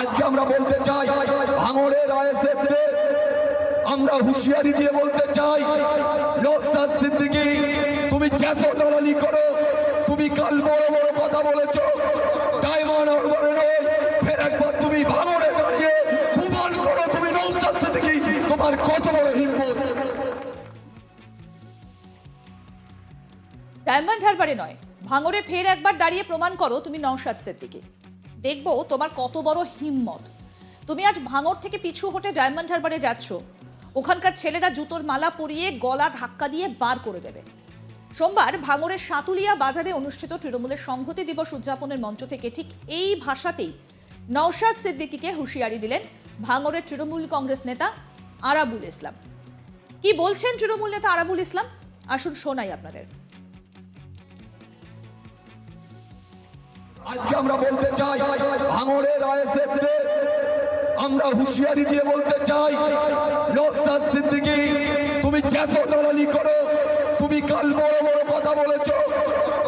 আজকে আমরা বলতে চাই ভাঙড়ের আইএসএফ আমরা হুঁশিয়ারি দিয়ে বলতে চাই নৌসাদ সিদ্দিকি, তুমি যত দালালি করো, তুমি কাল বড় বড় কথা বলেছ, ডায়মন্ড ফের একবার তুমি ভাঙড়ে দাঁড়িয়ে প্রমাণ করো, তুমি নৌসাদ সিদ্দিকি, তোমার কত বড় হিম্মত? ডায়মন্ড হারবারে নয় ভাঙরে ফের একবার দাঁড়িয়ে প্রমাণ করো তুমি নওশাদ সিদ্দিকি। দেখব তোমার কত বড় হিম্মত। তুমি আজ ভাঙর থেকে পিছু হটে ডায়মন্ড হারবারে যাচ্ছ। ওখানকার ছেলেরা জুতোর মালা পরিয়ে গলা ধাক্কা দিয়ে বার করে দেবে। সোমবার ভাঙরের সাতুলিয়া বাজারে অনুষ্ঠিত তৃণমূলের সংহতি দিবস উদযাপনের মঞ্চ থেকে ঠিক এই ভাষাতেই নওশাদ সিদ্দিকিকে হুঁশিয়ারি দিলেন ভাঙরের তৃণমূল কংগ্রেস নেতা আরাবুল ইসলাম। কি বলছেন তৃণমূল নেতা আরাবুল ইসলাম? আসুন শোনাই আপনাদের। আজকে আমরা বলতে চাই, ভাঙড়ের আইএসএফ আমরা হুঁশিয়ারি দিয়ে বলতে চাই নৌসাদ সিদ্দিকি, তুমি যত দালালি করো, তুমি কাল বড় বড় কথা বলেছ,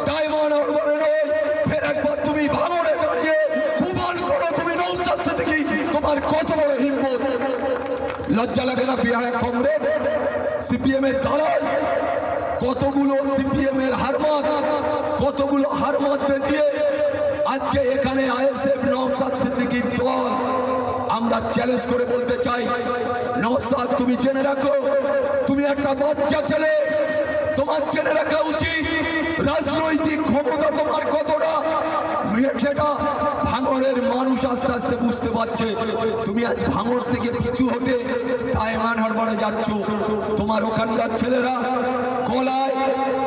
ডায়মন্ড হারবারে নয়, ফের একবার তুমি ভাঙড়ে দাঁড়িয়ে প্রমাণ করো তুমি নৌসাদ সিদ্দিকি, তোমার কত বড় হিম্মত? লজ্জা লাগে না বিহার কংগ্রেস সিপিএম এর দালাল, কতগুলো সিপিএম এর হারমাত কতগুলো হারমাতদের দিয়ে আজকে এখানে আইএসএফ নওসাদ সিদ্দিকীর দল, আমরা চ্যালেঞ্জ করে বলতে চাই নওসাদ তুমি জেনে রাখো, তুমি একটা বাচ্চা ছেলে, তোমার জেনে রাখা উচিত, রাজনৈতিক ক্ষমতা তোমার কতটা সেটা ভাঙড়ের মানুষ আস্তে আস্তে বুঝতে পারছে, তুমি আজ ভাঙড় থেকে কিছু হতে টাইমান হারবারে যাচ্ছ, তোমার ওখানকার ছেলেরা গলায়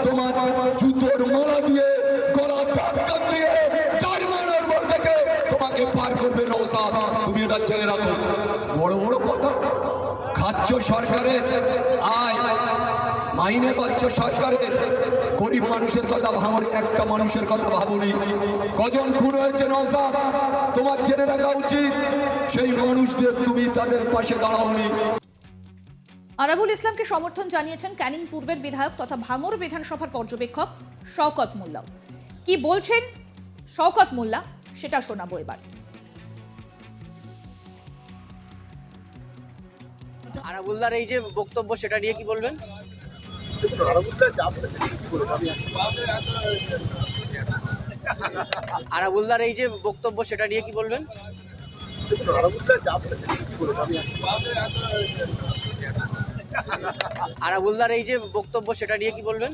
তোমার জুতোর মালা দিয়ে গলা ধাক্কা দিয়ে টাইমান হারবার থেকে তোমাকে তুমি এটা জেনে রাখো। বড় বড় খাচ্ছ সরকারের আয় মাইনে পাচ্ছ সরকারের। গরিব মানুষের কথা একটা মানুষের কথা কজন খুন হয়েছে নৌসাদ তোমার জেনে রাখা উচিত। সেই মানুষদের তুমি তাদের পাশে দাঁড়াওনি। আরাবুল ইসলামকে সমর্থন জানিয়েছেন ক্যানিং পূর্বের বিধায়ক তথা ভাঙর বিধানসভার পর্যবেক্ষক শওকত মোল্লা। কি বলছেন শওকত মোল্লা, সেটা শোনাবো এবার। আরাবুলদার এই যে বক্তব্য সেটা নিয়ে কি বলবেন? আরাবুলদার এই যে বক্তব্য সেটা নিয়ে কি বলবেন? আরাবুলদার এই যে বক্তব্য সেটা নিয়ে কি বলবেন?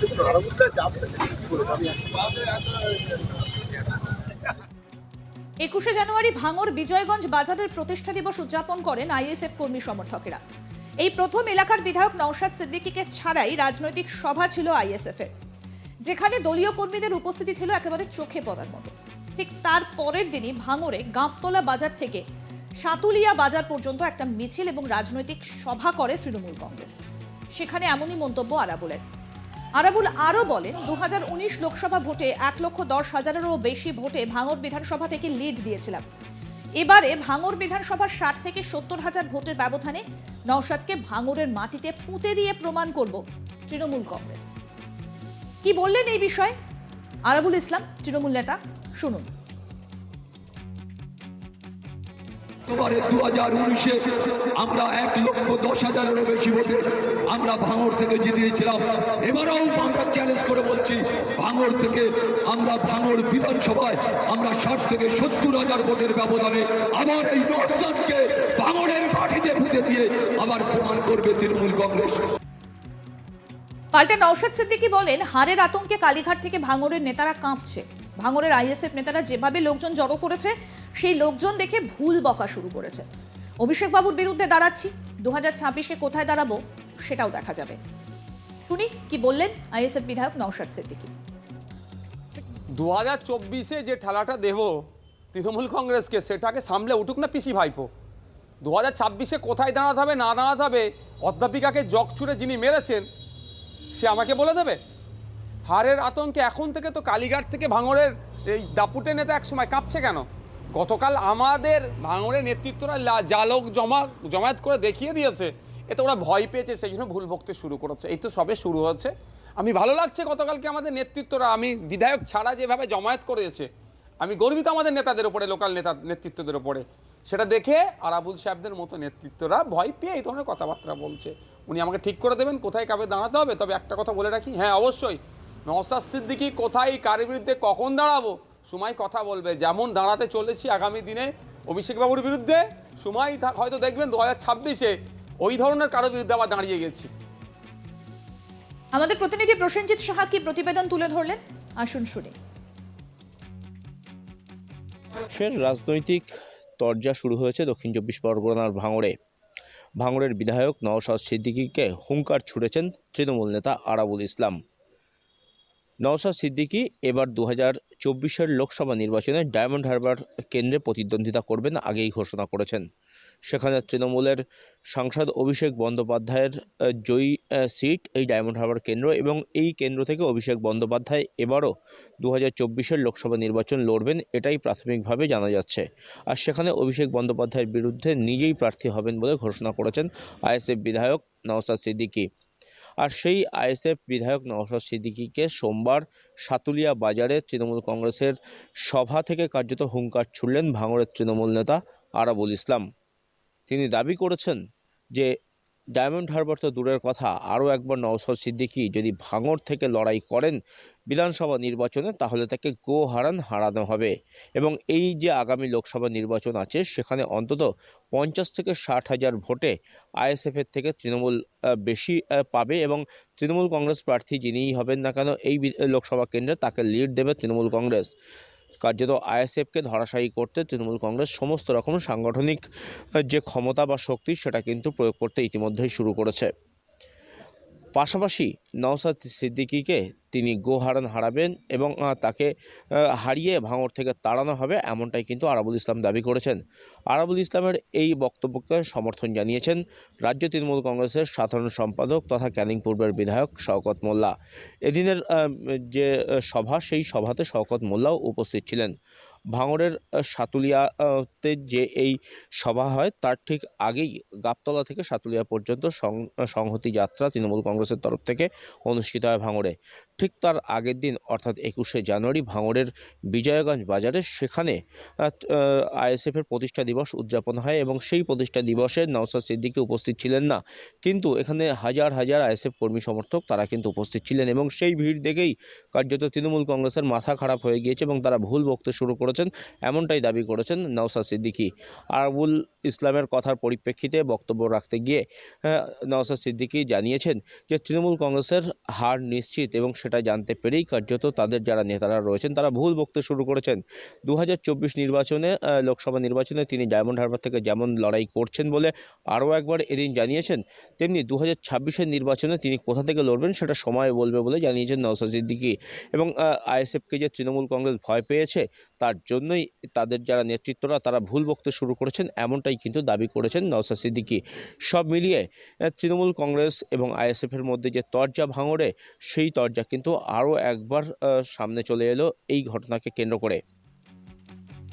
দেখুন আরাবুল্লাহ যা বলেছে ঠিক বলেছে আমি আছি। একুশে জানুয়ারি ভাঙর বিজয়গঞ্জ বাজারের প্রতিষ্ঠা দিবস উদযাপন করেন আইএসএফ কর্মী সমর্থকেরা। এই প্রথম এলাকার বিধায়ক নওশাদ সিদ্দিকীকে ছাড়াই রাজনৈতিক সভা ছিল আইএসএফ এর যেখানে দলীয় কর্মীদের উপস্থিতি ছিল একেবারে চোখে পড়ার মতো। ঠিক তার পরের দিনই ভাঙরে গাঁপতলা বাজার থেকে সাতুলিয়া বাজার পর্যন্ত একটা মিছিল এবং রাজনৈতিক সভা করে তৃণমূল কংগ্রেস। সেখানে এমনই মন্তব্য আরাবুলের। আরাবুল আরও বলেন দু হাজার উনিশ লোকসভা ভোটে এক লক্ষ দশ হাজারেরও বেশি ভোটে ভাঙর বিধানসভা থেকে লিড দিয়েছিলাম। এবারে ভাঙর বিধানসভার ষাট থেকে সত্তর হাজার ভোটের ব্যবধানে নওশাদকে ভাঙরের মাটিতে পুঁতে দিয়ে প্রমাণ করব তৃণমূল কংগ্রেস। কি বললেন এই বিষয়ে? আরাবুল ইসলাম, তৃণমূল নেতা, শুনুন। এবারে দু হাজার উনিশে আমরা এক লক্ষ দশ হাজারেরও বেশি ভোটে আমরা ভাঙড় থেকে জিতিয়েছিলাম। এবারেও আমরা চ্যালেঞ্জ করে বলছি, ভাঙড় থেকে আমরা ভাঙড় বিধানসভায় আমরা ষাট থেকে সত্তর হাজার ভোটের ব্যবধানে আবার এই নরসাদকে ভাঙড়ের মাটিতে পুঁতে দিয়ে আবার প্রমাণ করবে তৃণমূল কংগ্রেস। পাল্টে নওশাদ সিদ্দিকি বলেন, হারের আতঙ্কে কালীঘাট থেকে ভাঙরের নেতারা কাঁপছে। ভাঙরের আইএসএফ নেতারা যেভাবে লোকজন জড়ো করেছে সেই লোকজন দেখে ভুল বকা শুরু করেছে। অভিষেক বাবুর বিরুদ্ধে দাঁড়াচ্ছি। দু হাজার ছাব্বিশে কোথায় দাঁড়াবো সেটাও দেখা যাবে। শুনি, কি বললেন আইএসএফ বিধায়ক নওশাদ সিদ্দিকী? দু হাজার চব্বিশে যে ঠেলাটা দেব তৃণমূল কংগ্রেসকে, সেটাকে সামলে উঠুক না পিসি ভাইপো। দু হাজার ছাব্বিশে কোথায় দাঁড়াতে হবে, না দাঁড়াতে হবে, অধ্যাপিকাকে জগ ছুড়ে যিনি মেরেছেন, সে আমাকে বলে দেবে। হারের আতঙ্কে এখন থেকে তো কালীঘাট থেকে ভাঙড়ের এই দাপুটে নেতা এক সময় কাঁপছে কেন? গতকাল আমাদের ভাঙড়ের নেতৃত্বরা জালক জমা, জমায়েত করে দেখিয়ে দিয়েছে, এতে ওরা ভয় পেয়েছে, সেই জন্য ভুল বকতে শুরু করেছে। এই তো সবে শুরু হয়েছে। আমি ভালো লাগছে গতকালকে আমাদের নেতৃত্বরা, আমি বিধায়ক ছাড়া যেভাবে জমায়েত করেছে, আমি গর্বিত আমাদের নেতাদের ওপরে লোকাল নেতা, নেতৃত্বদের ওপরে সেটা দেখে আরাবুল সাহেবদের মতো নেতৃত্বরা ভয় পেয়ে এই ধরনের কথাবার্তা বলছে। উনি আমাকে ঠিক করে দেবেন, কোথায় কাবে দাঁড়াতে হবে, তবে একটা কথা বলে রাখি হ্যাঁ অবশ্যই। নওসাদ সিদ্দিকি কোথায়, কার বিরুদ্ধে, কখন দাঁড়াবো সময় কথা বলবে। যেমন দাঁড়াতে চলেছি আগামী দিনে অভিষেক বাবুর বিরুদ্ধে সময় হয়তো দেখবেন দু হাজার ছাব্বিশে ওই ধরনের কারও বিরুদ্ধে আবার দাঁড়িয়ে গেছি। আমাদের প্রতিনিধি প্রসেনজিৎ সাহা কি প্রতিবেদন তুলে ধরলেন? আসুন শুনে। ফের রাজনৈতিক তরজা শুরু হয়েছে দক্ষিণ চব্বিশ পরগনার ভাঙড়ে। ভাঙড়ের বিধায়ক নওশাদ সিদ্দিকীকে হুঙ্কার ছুড়েছেন তৃণমূল নেতা আরাবুল ইসলাম। নওশাদ সিদ্দিকি এবার দু হাজার চব্বিশের লোকসভা নির্বাচনে ডায়মন্ড হারবার কেন্দ্রে প্রতিদ্বন্দ্বিতা করবেন আগেই ঘোষণা করেছেন। সেখানে তৃণমূলের সাংসদ অভিষেক বন্দ্যোপাধ্যায়ের জয়ী সিট এই ডায়মন্ড হারবার কেন্দ্র এবং এই কেন্দ্র থেকে অভিষেক বন্দ্যোপাধ্যায় এবারও দু হাজার লোকসভা নির্বাচন লড়বেন এটাই প্রাথমিকভাবে জানা যাচ্ছে। আর সেখানে অভিষেক বন্দ্যোপাধ্যায়ের বিরুদ্ধে নিজেই প্রার্থী হবেন বলে ঘোষণা করেছেন আইএসএফ বিধায়ক নওসাদ সিদ্দিকী। আর সেই আইএসএফ বিধায়ক নওশাদ সিদ্দিকিকে সোমবার সাতুলিয়া বাজারে তৃণমূল কংগ্রেসের সভা থেকে কার্যত হুঙ্কার ছুড়লেন ভাঙড়ের তৃণমূল নেতা আরাবুল ইসলাম। তিনি দাবি করেছেন যে ডায়মন্ড হারবার তো দূরের কথা। আরও একবার নওসাদ সিদ্দিকী যদি ভাঙর থেকে লড়াই করেন বিধানসভা নির্বাচনে, তাহলে তাকে গো হারান, হারানো হবে। এবং এই যে আগামী লোকসভা নির্বাচন আছে, সেখানে অন্তত পঞ্চাশ থেকে ষাট হাজার ভোটে আইএসএফের থেকে তৃণমূল বেশি পাবে এবং তৃণমূল কংগ্রেস প্রার্থী যিনিই হবেন না কেন, এই লোকসভা কেন্দ্রে তাকে লিড দেবে তৃণমূল কংগ্রেস। কার্যত আইএসএফকে ধরাশায়ী করতে তৃণমূল কংগ্রেস সমস্ত রকম সাংগঠনিক যে ক্ষমতা বা শক্তি সেটা কিন্তু প্রয়োগ করতে ইতিমধ্যেই শুরু করেছে। পাশাপাশি নওসাদ সিদ্দিকীকে তিনি গোহারান হারাবেন এবং তাকে হারিয়ে ভাঙড় থেকে তাড়ানো হবে এমনটাই কিন্তু আরাবুল ইসলাম দাবি করেছেন। আরাবুল ইসলামের এই বক্তব্যকে সমর্থন জানিয়েছেন রাজ্য তৃণমূল কংগ্রেসের সাধারণ সম্পাদক তথা ক্যানিং পূর্বের বিধায়ক শওকত মোল্লা। এদিনের যে সভা, সেই সভাতে শওকত মোল্লাও উপস্থিত ছিলেন। ভাঙড়ের সাতুলিয়াতে যে এই সভা হয়, তার ঠিক আগেই গাবতলা থেকে সাতুলিয়া পর্যন্ত সংহতি যাত্রা তৃণমূল কংগ্রেসের তরফ থেকে অনুষ্ঠিত হয় ভাঙড়ে। ঠিক তার আগের দিন, অর্থাৎ একুশে জানুয়ারি, ভাঙড়ের বিজয়গঞ্জ বাজারে সেখানে আইএসএফের প্রতিষ্ঠা দিবস উদযাপন হয় এবং সেই প্রতিষ্ঠা দিবসে নওসাদ সিদ্দিকি উপস্থিত ছিলেন না। কিন্তু এখানে হাজার হাজার আইএসএফ কর্মী সমর্থক তারা কিন্তু উপস্থিত ছিলেন এবং সেই ভিড় দেখেই কার্যত তৃণমূল কংগ্রেসের মাথা খারাপ হয়ে গিয়েছে এবং তারা ভুল বকতে শুরু করেছেন, এমনটাই দাবি করেছেন নওসাদ সিদ্দিকী। আরাবুল ইসলামের কথার পরিপ্রেক্ষিতে বক্তব্য রাখতে গিয়ে নওসাদ সিদ্দিকি জানিয়েছেন যে, তৃণমূল কংগ্রেসের হার নিশ্চিত এবং সেটা জানতে পেরেই কার্যত তাদের যারা নেতারা রয়েছেন, তারা ভুল বকতে শুরু করেছেন। দু হাজার চব্বিশ নির্বাচনে লোকসভা নির্বাচনে তিনি ডায়মন্ড হারবার থেকে যেমন লড়াই করছেন বলে আরও একবার এদিন জানিয়েছেন, তেমনি দু হাজার নির্বাচনে তিনি কোথা থেকে লড়বেন সেটা সময় বলবে বলে জানিয়েছেন নওসাদ সিদ্দিকী। এবং আইএসএফকে যে তৃণমূল কংগ্রেস ভয় পেয়েছে, তার জন্যই তাদের যারা নেতৃত্বরা, তারা ভুল বকতে শুরু করেছেন, এমনটাই কিন্তু দাবি করেছেন নওসাদ সিদ্দিকী। সব মিলিয়ে তৃণমূল কংগ্রেস এবং আইএসএফের মধ্যে যে তরজা ভাঙড়ে, সেই তরজা কিন্তু আরও একবার সামনে চলে এলো এই ঘটনাকে কেন্দ্র করে।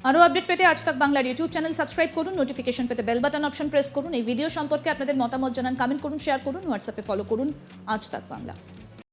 আরও আপডেট পেতে আজ তাক বাংলার ইউটিউব চ্যানেল সাবস্ক্রাইব করুন, নোটিফিকেশন পেতে বেল বাটন অপশন প্রেস করুন। এই ভিডিও সম্পর্কে আপনাদের মতামত জানান, কমেন্ট করুন, শেয়ার করুন, হোয়াটসঅ্যাপে ফলো করুন আজ তাক বাংলা।